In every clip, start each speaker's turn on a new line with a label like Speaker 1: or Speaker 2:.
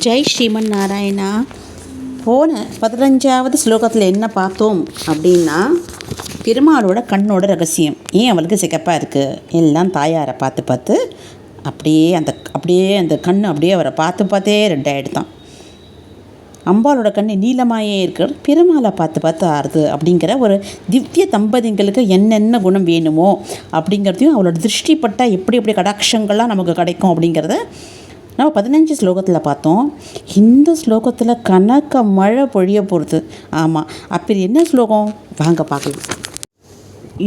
Speaker 1: ஜெய் ஸ்ரீமன் நாராயணா போன பதினஞ்சாவது ஸ்லோகத்தில் என்ன பார்த்தோம் அப்படின்னா பெருமாளோட கண்ணோட ரகசியம். ஏன் அவளுக்கு சிகப்பாக இருக்குது எல்லாம் தாயாரை பார்த்து பார்த்து அப்படியே அந்த அப்படியே அந்த கண் அப்படியே அவரை பார்த்து பார்த்தே ரெண்டாயிடுதான். அம்பாளோட கண் நீளமாயே இருக்கிற பெருமாளை பார்த்து பார்த்து ஆறுது அப்படிங்கிற ஒரு திவ்ய தம்பதிங்களுக்கு என்னென்ன குணம் வேணுமோ அப்படிங்கிறதையும் அவளோட திருஷ்டிப்பட்டால் எப்படி எப்படி கடாட்சங்கள்லாம் நமக்கு கிடைக்கும் அப்படிங்கிறத நம்ம பதினஞ்சு ஸ்லோகத்தில் பார்த்தோம் இந்த ஸ்லோகத்தில் கணக்க மழை பொழிய போகிறது ஆமாம் அப்படி என்ன ஸ்லோகம் வாங்க பார்க்கலாம்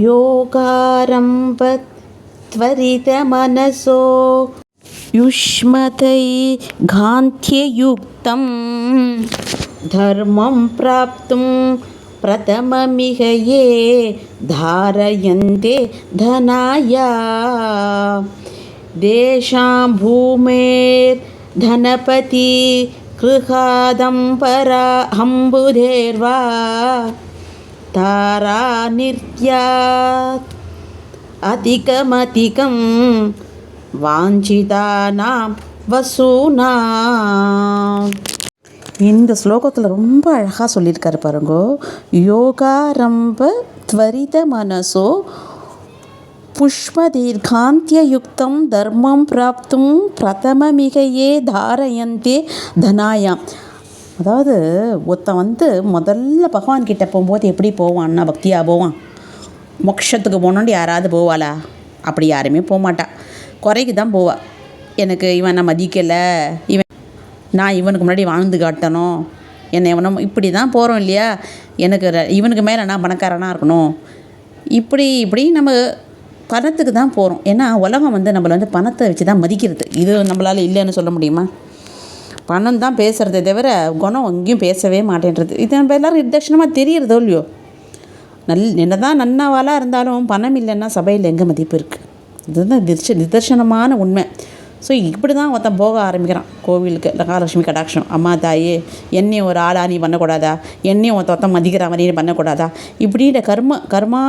Speaker 1: யோகாரம்ப त्वरितमनसो युष्मतै घान्त्ययुक्तं धर्मं प्राप्तुं प्रथममिह ये धारयन्ते धनाय देशां भूमेर्धनपति गृहादम्बरा हम्बुधेर्वा तारानित्यात् அதிகமதிகம் வாஞ்சிதானாம் வசூனாம் இந்த ஸ்லோகத்தில் ரொம்ப அழகாக சொல்லியிருக்காரு பாருங்கோ யோகாரம்ப துவரித மனசோ புஷ்பதீர்காந்தியயுக்தம் தர்மம் பிராப்தும் பிரதமமிகையே தாரயந்தே தனாயாம் அதாவது ஒருத்தன் வந்து முதல்ல பகவான்கிட்ட போகும்போது எப்படி போவான்னா பக்தியாக போவான்? மோட்சத்துக்கு போனோண்டு யாராவது போவாளா? அப்படி யாருமே போக குறைக்கு தான் போவா. எனக்கு இவனை மதிக்கலை? இவன் நான் இவனுக்கு முன்னாடி வாழ்ந்து காட்டணும் என்னை இவனும் இப்படி தான் போகிறோம் இல்லையா? எனக்கு இவனுக்கு மேலே நான் பணக்காரனாக இருக்கணும். இப்படி இப்படி நம்ம பணத்துக்கு தான் போகிறோம் ஏன்னா உலகம் வந்து நம்மளை வந்து பணத்தை வச்சு தான் மதிக்கிறது. இது நம்மளால் இல்லைன்னு சொல்ல முடியுமா? பணம் தான் பேசுகிறதே தவிர குணம் எங்கேயும் பேசவே மாட்டேன்றது. இது நம்ம எல்லோரும் நிதர்ஷனமாக தெரியறதோ இல்லையோ? நல் என்ன தான் நன்னாவாலாக இருந்தாலும் பணம் இல்லைன்னா சபையில் எங்கே மதிப்பு இருக்குது இதுதான் நிதர்ஷ நிதர்சனமான உண்மை. ஸோ இப்படி தான் ஒருத்தன் போக ஆரம்பிக்கிறான். கோவிலுக்கு லகாலட்சுமி கடாட்சம். அம்மா தாயே என்னையும் ஒரு ஆளா நீ பண்ணக்கூடாதா? என்னையும் ஒருத்த ஒருத்தன் மதிக்கிற மாதிரி நீ பண்ணக்கூடாதா? இப்படின்ற கர்ம கர்மா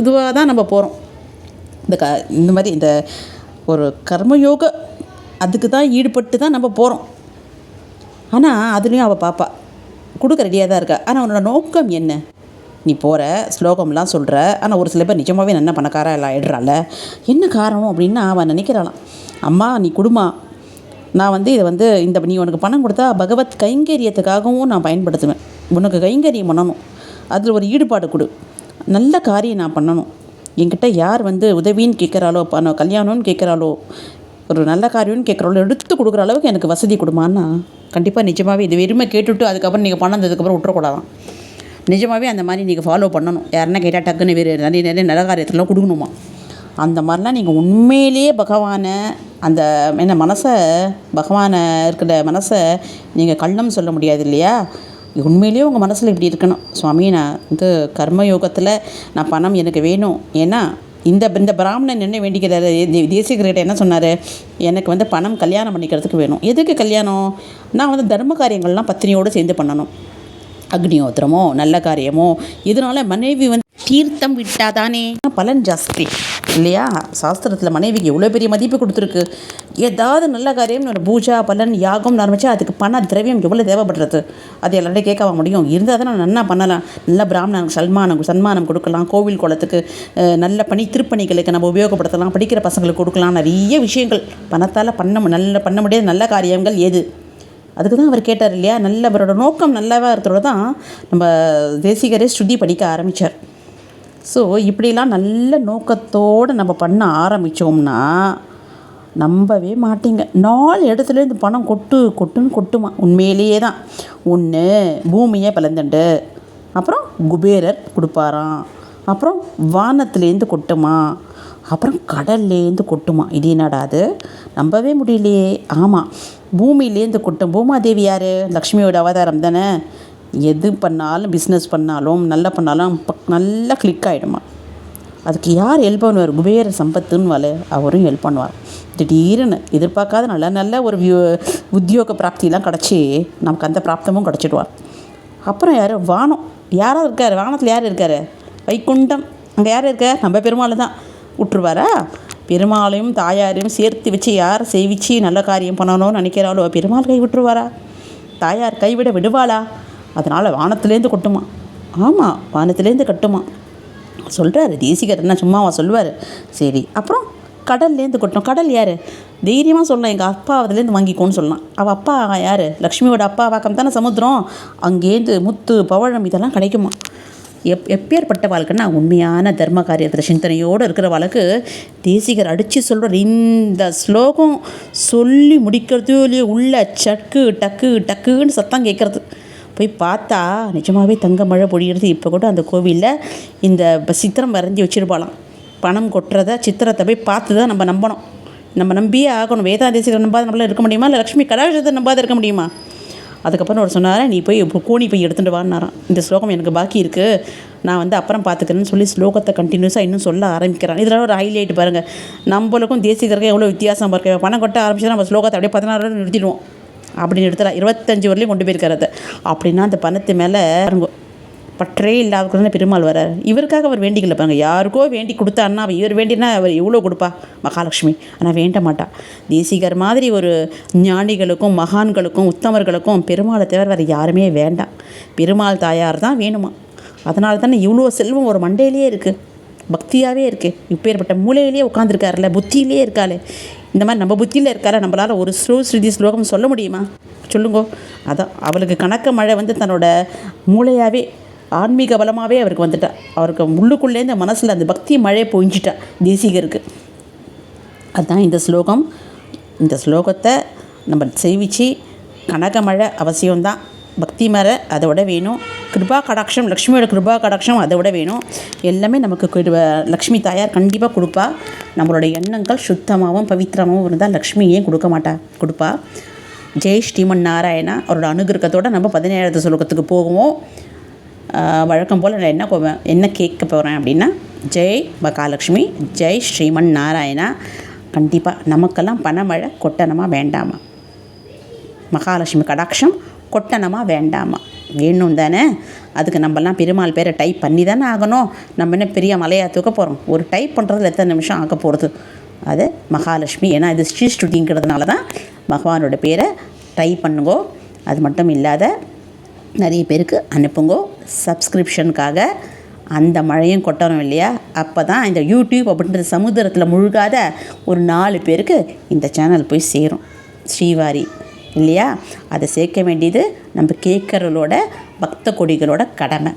Speaker 1: இதுவாக தான் நம்ம போகிறோம் இந்த க இந்த மாதிரி இந்த ஒரு கர்மயோக அதுக்கு தான் ஈடுபட்டு தான் நம்ம போகிறோம் ஆனால் அதுலேயும் அவள் பாப்பா கொடுக்க ரெடியாக தான் இருக்கா. ஆனால் அவனோட நோக்கம் என்ன? நீ போகிற ஸ்லோகம்லாம் சொல்கிற ஆனால் ஒரு சில பேர் நிஜமாகவே என்ன பணக்காரா எல்லாம் ஆயிடுறாள்? என்ன காரணம் அப்படின்னு அவன் நினைக்கிறாளாம். அம்மா நீ குடுமா. நான் வந்து இதை வந்து இந்த நீ உனக்கு பணம் கொடுத்தா பகவத் கைங்கரியத்துக்காகவும் நான் பயன்படுத்துவேன். உனக்கு கைங்கரியம் பண்ணணும். அதில் ஒரு ஈடுபாடு கொடு. நல்ல காரியம் நான் பண்ணணும். என்கிட்ட யார் வந்து உதவின்னு கேட்குறாளோ பணம் கல்யாணம்னு கேட்குறாளோ ஒரு நல்ல காரியம்னு கேட்குறாளோ எடுத்து கொடுக்குற அளவுக்கு எனக்கு வசதி கொடுமான்னா கண்டிப்பாக நிஜமாகவே இது வெறுமை கேட்டுட்டு அதுக்கப்புறம் நீங்கள் பணம் அதுக்கப்புறம் விட்டுறக்கூடாதான். நிஜமாகவே அந்த மாதிரி நீங்கள் ஃபாலோ பண்ணணும். யாருன்னா கேட்டால் டக்குன்னு வேறு நிறைய நிறைய நல்ல காரியத்துலாம் கொடுக்கணுமா? அந்த மாதிரிலாம் நீங்கள் உண்மையிலேயே பகவானை அந்த என்ன மனசை பகவானை இருக்கிற மனசை நீங்கள் கள்ளம் சொல்ல முடியாது இல்லையா? உண்மையிலேயே உங்கள் மனசில் இப்படி இருக்கணும். சுவாமி நான் வந்து கர்மயோகத்தில் நான் பணம் எனக்கு வேணும். ஏன்னா இந்த இந்த பிராமணன் என்ன வேண்டிக்கிறாரு? தே- தேசிகர்கிட்ட என்ன சொன்னார்? எனக்கு வந்து பணம் கல்யாணம் பண்ணிக்கிறதுக்கு வேணும். எதுக்கு கல்யாணம்? நான் வந்து தர்ம காரியங்கள்லாம் பத்தினியோடு சேர்ந்து பண்ணணும். அக்னியோத்திரமோ நல்ல காரியமோ இதனால மனைவி வந்து தீர்த்தம் விட்டாதானே? பலன் ஜாஸ்தி இல்லையா? சாஸ்திரத்தில் மனைவிக்கு எவ்வளோ பெரிய மதிப்பு கொடுத்துருக்கு. ஏதாவது நல்ல காரியம் ஒரு பூஜா பலன் யாகம் ஆரம்பிச்சா அதுக்கு பண திரவியம் எவ்வளோ தேவைப்படுறது? அது எல்லார்ட்டையும் கேட்கவா முடியும். இருந்தால் தான் நல்லா பண்ணலாம். நல்ல பிராமணனுக்கு சல்மானம் சன்மானம் கொடுக்கலாம். கோவில் குளத்துக்கு நல்ல பணி திருப்பணிகளுக்கு நம்ம உபயோகப்படுத்தலாம். படிக்கிற பசங்களுக்கு கொடுக்கலாம். நிறைய விஷயங்கள். பணத்தால் பண்ண மு- நல்ல பண்ண முடியாத. நல்ல காரியங்கள் எது? அதுக்கு தான் அவர் கேட்டார் இல்லையா? நல்ல அவரோட நோக்கம் நல்லாவா இருக்கிறது தான் நம்ம தேசிகரே ஸ்ருதி படிக்க ஆரம்பித்தார் ஸோ இப்படிலாம் நல்ல நோக்கத்தோடு நம்ம பண்ண ஆரம்பித்தோம்னா நம்பவே மாட்டீங்க. நாலு இடத்துல இந்த பணம் கொட்டு கொட்டுன்னு கொட்டுமா. உண்மையிலேயே தான். ஒன்று பூமியை பிளந்துண்டு. அப்புறம் குபேரர் கொடுப்பாராம். அப்புறம் வானத்துலேருந்து கொட்டுமா. அப்புறம் கடல்லேருந்து கொட்டுமா. இது என்னடா அது? நம்பவே முடியலையே. ஆமாம் பூமியிலேருந்து கொட்டும். பூமாதேவி யார்? லக்ஷ்மியோட அவதாரம் தானே? எது பண்ணாலும் பிஸ்னஸ் பண்ணாலும் நல்லா பண்ணாலும் பக்- நல்லா கிளிக் ஆகிடுமா அதுக்கு யார் ஹெல்ப் பண்ணுவார்? குபேர சம்பத்துன்னு வாழ அவரும் ஹெல்ப் பண்ணுவார். திடீர்னு எதிர்பார்க்காத நல்ல நல்ல ஒரு வியூ உத்தியோக பிராப்தியெலாம் கிடச்சி நமக்கு அந்த பிராப்தமும் கிடச்சிடுவார். அப்புறம் யார்? வானம் யாராக இருக்கார்? வானத்தில் யார் இருக்கார்? வைகுண்டம். அங்கே யார் இருக்கார் நம்ம பெருமாள் தான். விட்டுருவாரா? பெருமாளையும் தாயாரையும் சேர்த்து வச்சு யார் சேவிச்சு நல்ல காரியம் பண்ணணும்னு நினைக்கிறாளோ பெருமாள் கை விட்டுருவாரா? தாயார் கைவிட விடுவாளா? அதனால் வானத்துலேருந்து கொட்டுமா? ஆமாம் வானத்துலேருந்து கட்டுமா? சொல்கிறாரு தேசிகர் என்ன சும்மாவா சொல்லுவார். சரி அப்புறம் கடல்லேருந்து கொட்டணும் கடல் யார்? தைரியமாக சொல்லலாம் எங்கள் அப்பா அதுலேருந்து வாங்கிக்கோன்னு சொல்லலாம் அவள் அப்பா யார்? லக்ஷ்மியோட அப்பா வாக்கம் தானே சமுத்திரம்? அங்கேருந்து முத்து பவழம் இதெல்லாம் கிடைக்குமா? எப் எப்பேற்பட்ட வாழ்க்கைன்னா உண்மையான தர்ம காரியத்தில் சிந்தனையோடு இருக்கிற வாழ்க்கை. தேசிகர் அடித்து சொல்கிறார் இந்த ஸ்லோகம் சொல்லி முடிக்கிறதோ இல்லையோ உள்ள சக்கு டக்கு டக்குன்னு சத்தம் கேட்குறது போய் பார்த்தா நிஜமாகவே தங்க மழை பொழியிறது. இப்போ கூட அந்த கோவிலில் இந்த சித்திரம் வரைஞ்சி வச்சுருப்பாளாம். பணம் கொட்டுறத சித்திரத்தை போய் பார்த்து தான் நம்ம நம்பணும். நம்ம நம்பியே ஆகணும். வேதாந்தேசிகர் நம்பாத நம்மளால் இருக்க முடியுமா? இல்லை லக்ஷ்மி கடாட்சத்தை நம்பாத இருக்க முடியுமா? அதுக்கப்புறம் அவர் சொன்னார் நீ போய் இப்போ கோணி போய் எடுத்துகிட்டு வான்னாராம். இந்த ஸ்லோகம் எனக்கு பாக்கி இருக்குது நான் வந்து அப்புறம் பார்த்துக்கிறேன்னு சொல்லி ஸ்லோகத்தை கண்டினியூஸாக இன்னும் சொல்ல ஆரம்பிக்கிறான். இதில் ஒரு ஹைலைட் பாருங்கள் நம்மளுக்கும் தேசிகருக்கும் எவ்வளோ வித்தியாசம் இருக்கு பணம் கொட்ட ஆரம்பிச்சா நம்ம ஸ்லோகத்தை அப்படியே பதினாறு நிறுத்திடுவோம். அப்படின்னு எடுத்துலாம் இருபத்தஞ்சி வரலையும் கொண்டு போயிருக்காரு அதை அப்படின்னா அந்த பணத்து மேலே பற்றே இல்லாத பெருமாள் வரார் இவருக்காக அவர் வேண்டிக்கல பாருங்க. யாருக்கோ வேண்டி கொடுத்தான்னா அவர் இவர் வேண்டினா அவர் எவ்வளோ கொடுப்பா? மகாலட்சுமி. ஆனால் வேண்ட மாட்டா. தேசிகர் மாதிரி ஒரு ஞானிகளுக்கும் மகான்களுக்கும் உத்தமர்களுக்கும் பெருமாளை தவிர வேறு யாருமே வேண்டாம். பெருமாள் தாயார் தான் வேணுமா? அதனால தானே இவ்வளோ செல்வம் ஒரு மண்டையிலே இருக்குது பக்தியாகவே இருக்குது இப்பேற்பட்ட மூலையிலேயே உட்காந்துருக்காருல்ல புத்தியிலே இருக்காளே. இந்த மாதிரி நம்ம புத்தியில் இருக்கார? நம்மளால் ஒரு ஸ்லோ ஸ்ருதி ஸ்லோகம் சொல்ல முடியுமா? சொல்லுங்கோ. அதான் அவளுக்கு கணக்க மழை வந்து தன்னோட மூளையாகவே ஆன்மீக பலமாகவே அவருக்கு வந்துட்டா. அவருக்கு உள்ளுக்குள்ளேருந்து மனசில் அந்த பக்தி மழை பொழிஞ்சிட்டா தேசிகருக்கு. அதுதான் இந்த ஸ்லோகம். இந்த ஸ்லோகத்தை நம்ம சேவிச்சு கனகமழை அவசியம்தான். பக்தி மேலே அதை விட வேணும். கிருபா கடாட்சம் லக்ஷ்மியோட கிருபா கடாட்சம் அதை விட வேணும். எல்லாமே நமக்கு லக்ஷ்மி தாயார் கண்டிப்பாக கொடுப்பா. நம்மளோட எண்ணங்கள் சுத்தமாகவும் பவித்திரமாகவும் இருந்தால் லக்ஷ்மி ஏன் கொடுக்க மாட்டா? கொடுப்பா. ஜெய் ஸ்ரீமன் நாராயணா அவரோட அனுகிரகத்தோடு நம்ம பதினேழாவது சுலோகத்துக்கு போகுவோம். வழக்கம் போல் நான் என்ன என்ன கேட்க போகிறேன் அப்படின்னா ஜெய் மகாலட்சுமி ஜெய் ஸ்ரீமன் நாராயணா கண்டிப்பாக நமக்கெல்லாம் பணமழை கொட்டணமாக வேண்டாமா? மகாலட்சுமி கடாட்சம் கொட்டணமா? வேண்டாமா? வேணும் தானே? அதுக்கு நம்மலாம் பெருமாள் பேரை டைப் பண்ணி தானே ஆகணும். நம்ம என்ன பெரிய மலையாக தூக்க போகிறோம் ஒரு டைப் பண்ணுறதுல எத்தனை நிமிஷம் ஆக போகிறது அது மகாலட்சுமி. ஏன்னா இது ஸ்ரீ ஸ்ருதிங்கிறதுனால தான் பகவானோட பேரை டைப் பண்ணுங்கோ. அது மட்டும் இல்லாத நிறைய பேருக்கு அனுப்புங்கோ. சப்ஸ்கிரிப்ஷனுக்காக அந்த மழையும் கொட்டணும் இல்லையா? அப்போ தான் இந்த யூடியூப் அப்படின்ற சமுத்திரத்தில் முழுகாத ஒரு நாலு பேருக்கு இந்த சேனல் போய் சேரும். ஸ்ரீவாரி. இல்லையா? அதை சேர்க்க வேண்டியது நம்ம கேட்குறவளோட பக்த கொடிகளோட கடமை.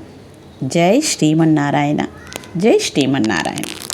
Speaker 1: ஜெய் ஸ்ரீமன் நாராயணா. ஜெய் ஸ்ரீமன் நாராயணன்